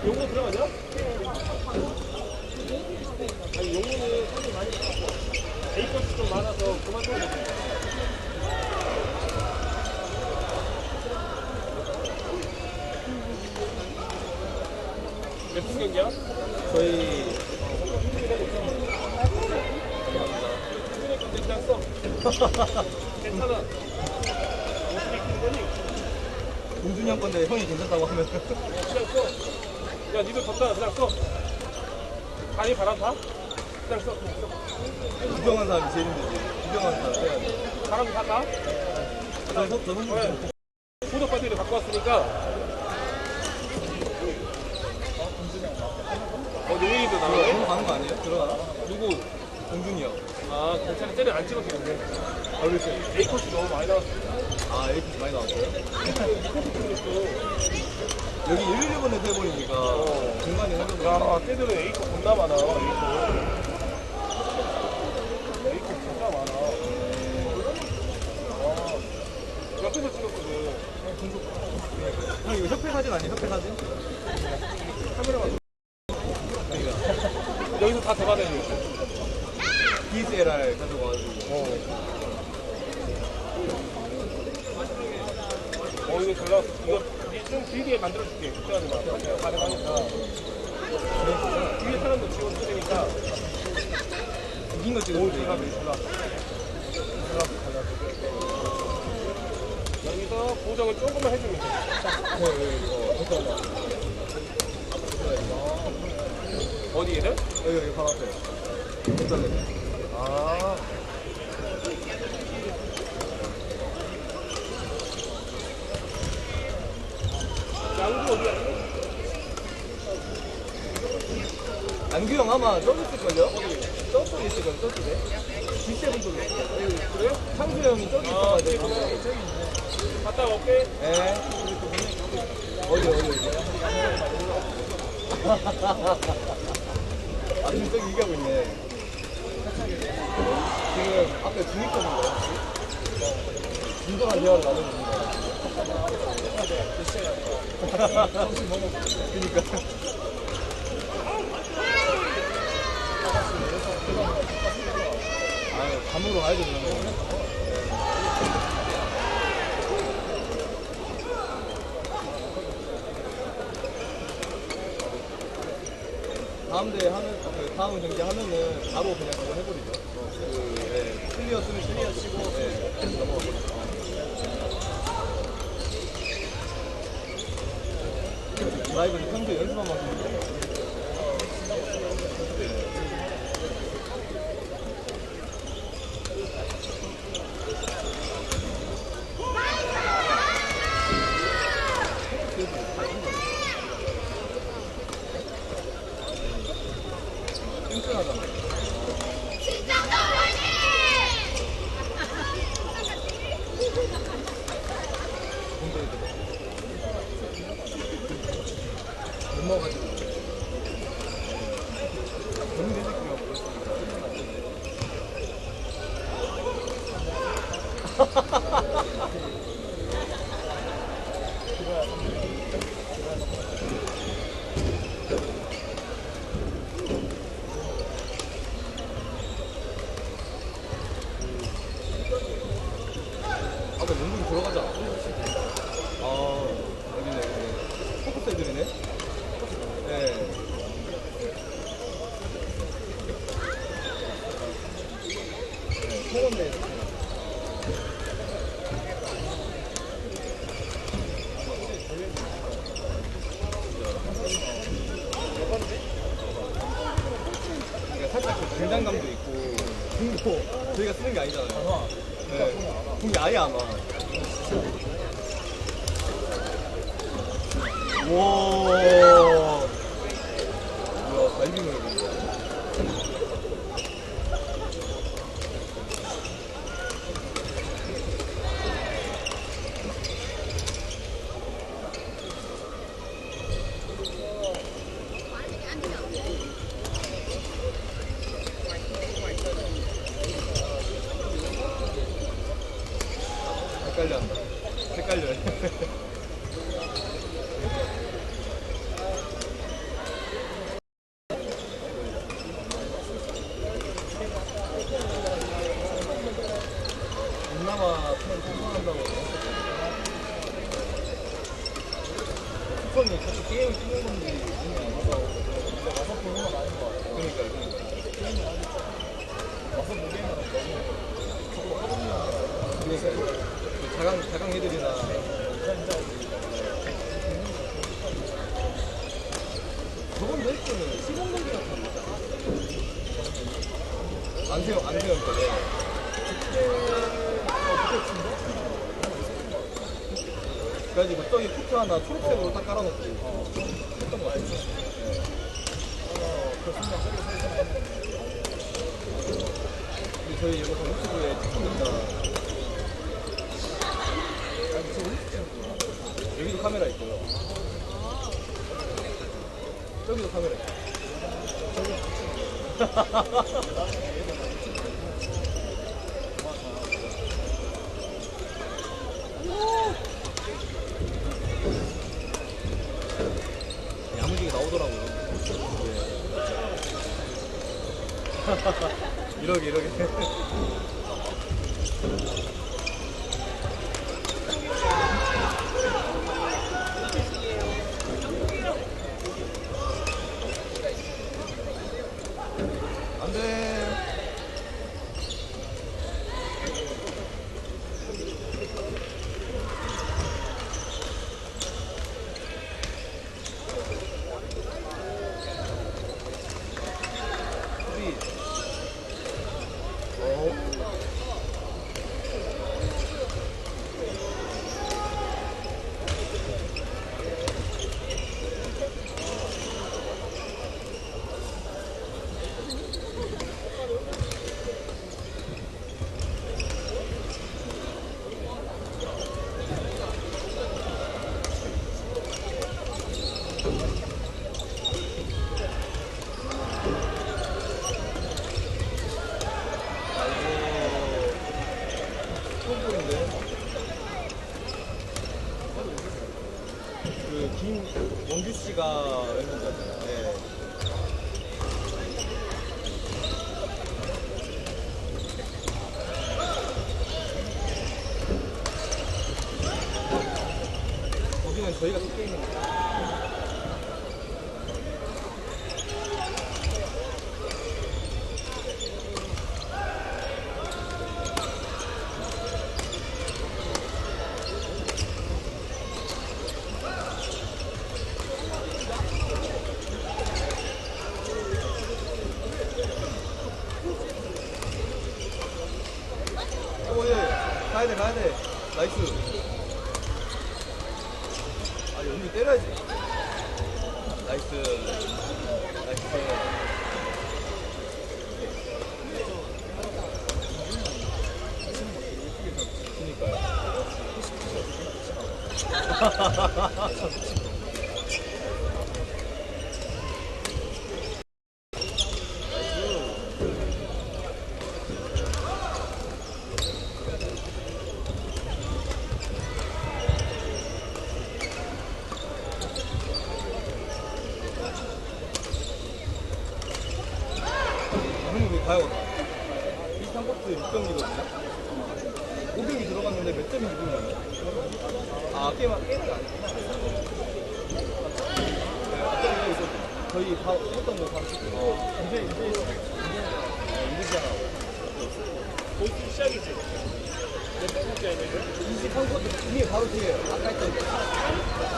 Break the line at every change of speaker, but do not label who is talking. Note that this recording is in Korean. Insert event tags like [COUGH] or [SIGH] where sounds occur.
아니야? 아니 용문은 사실 많이 A컷이 좀 많아서 그만 좀. 몇분 경기야?
저희.
괜찮아. [LAUGHS]
공준이 형 건데 형이 괜찮다고 하면.
야, 니들 덥다. 그냥 써. 다리 바람 다? 그냥 써. 그냥 써.
구경한 사람이 제일 힘들지. 구경한 사람 해야 돼.
바람 다 가?
저, 저, 저
네. 소독 배터리 갖고 왔으니까. 어, 용인이도
들어
나오네?
가는 거 아니에요? 들어가나?
누구?
공준이 형.
아, 괜찮아. 쟤는 안. 아, 그랬어. A코스 너무 많이 나왔어.
아, 에이티 많이 나왔어요? [LAUGHS]
찍었어.
여기 111번에서 해버리니까
어.
중간에
야, 걔들은 A코 겁나 많아. A코. A코 진짜 많아. 와. 옆에서 찍었거든.
형 이거 협회 사진 아니에요? 협회 사진?
카메라만.
그러니까 [LAUGHS]
여기서 다 돼.
DSLR 가져가가지고
어. 어, 이거 잘 나왔어. 이거 좀 길게 만들어줄게. 걱정하지 마. 가능하니까. 뒤에 사람도 지원해야 되니까.
이긴 거.
잘 나왔어. 여기서 보정을 조금만 해주면 돼.
어, 잠깐만.
어디 얘들?
여기, 여기 바로 앞에.
아. 양주 어디야?
안규 형 아마 저기 있을걸요? 저쪽에 있을걸요, 저쪽에? G7 쪽에.
그래?
창수 형이 저기
아,
있어가지고.
갔다 올게.
예. 어디, 어디, 어디. [LAUGHS] 아, 지금 저기 얘기하고 있네. 지금 앞에 거야, 혹시? 진솔한 대화를 나누고 있는 거야. 그니까. 아유, 감으로 가야죠, 그러면. 다음 대회 하면, 그 다음 경기 하면은 바로 그냥 그거 해버리죠. 그, 예, 클리어 쓰면 클리어 치고, 예, 넘어가 버리죠. 라이브는 평소에 연습한 만큼. 끈끈하잖아. 못 먹어가지고. 너무 내새끼가 아, 나 용궁 들어가자. 아, 여기네, 여기네. 포커스 애들이네? 네. 네, 통원대. 그러니까 살짝 그 긴장감도 있고, 공도 저희가 쓰는 게 아니잖아요. 네. 공이 아예 안 와. 와. 그건 자꾸 게임을 찍는 건데 진짜 와서 보는 건 아닌 것 같아요 그러니까 게임을 하니까 와서 보기에는 너무 저도 허름이야 그래서 그 자강, 자강 애들이나 저번 레이스는 시범 경기 같은 거 있잖아 안세요 안세요 그때 그때 진짜 그래가지고 저기 코트 하나 초록색으로 딱 깔아놓고 했던 거 같아요. 근데 저희 여기서 유튜브에 찍습니다. 여기도 카메라 있고요. 여기도 카메라 있고. [LAUGHS] 야무지게 나오더라고요. 네. [LAUGHS] 이러게 이러게. 안 돼. 우리 어. 아이고 처음 보는데 그 김원규 씨가 멤버잖아요. 네. 거기는 저희가 섞여 있는 거예요. 오, 예. 가야 돼, 가야 돼. 나이스. 아, 연기 때려야지. 나이스. 나이스. 그니까요. [LAUGHS] 형님 우리 가야겠다. 1상코트 6경기거든요. 5경기 들어갔는데 몇 점인지 모르겠네. 어떤 거 있었죠? 저희 다 했던 거 다. 어, 이제, 이제, 이제, 이제 시작하고.
곧 시작이지. 몇 번째 아니에요?
23코트 이미 바로 뒤에요. 아까 했던 거.